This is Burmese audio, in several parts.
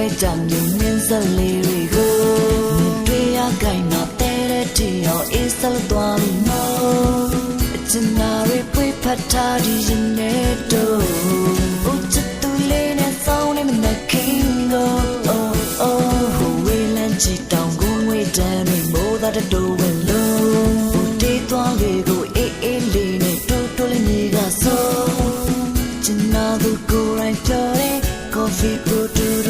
ပွဲတံမြင့်မြင့်စလေးတွေကိုတွေ့ရကိုင်တော့တဲတဲ့တီအောင်အေးစလသွားလို့ကျင်နာရပွေဖတ်တာဒီရင်နဲ့တော့ဦးချတူလေးနဲ့ဆောင်းနေမနက်ခင်းကို oh oh ဟိုဝေးလန်းချီတောင်ကိုငွေတန်းတွေမိုးသားတို့ဝင်လို့ဦးတေးသွားလေးကိုအေးအေးလေးနဲ့တိုးတိုးလေးညီကဆိုကျင်နာသူကိုရိုင်းပြောတယ် coffee brew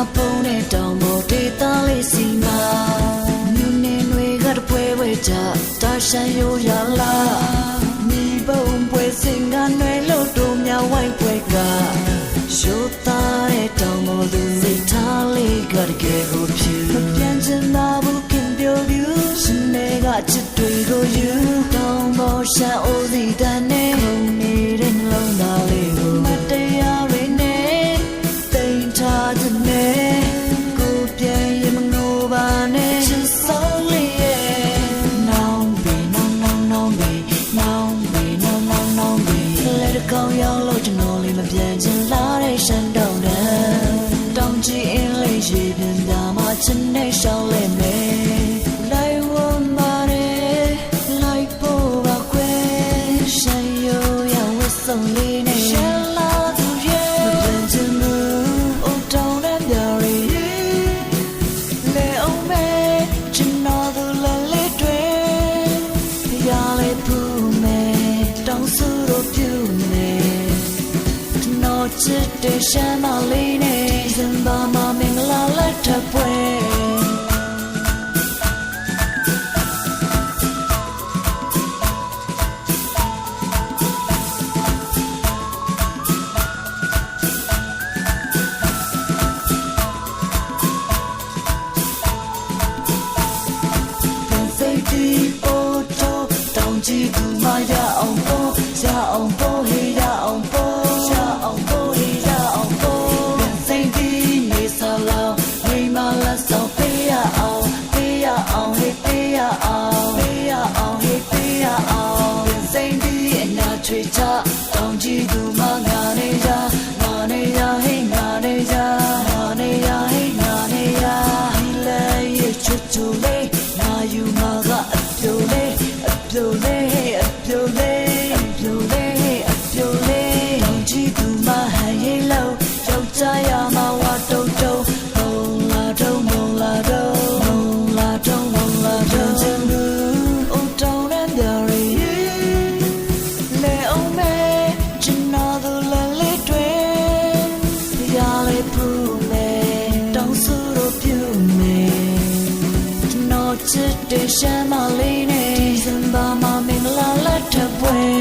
နာပုံတဲ့တောင်ပေါ်ဒေသလေးစီမှာနူနေနွေကတပွဲဝဲကြတာရှန်ရိုးရလာမိဘုံပွဲစင်ကနွေလို့တို့မြဝိုင်းပွဲက နဲ့ရှောင်းလဲမယ် ချစ်တေရှာမလေးနဲ့စံပါမမင်္ဂလာလက်ထပ်ပွဲကြည့်သူမရအောင်ပေါ်ရအောင်ပေါ်ဟေရအောင် တေရှမ်းမလေးနဲ့ဒီဇင်ဘာမှာမင်္ဂလာလက်ထပ်ပွဲ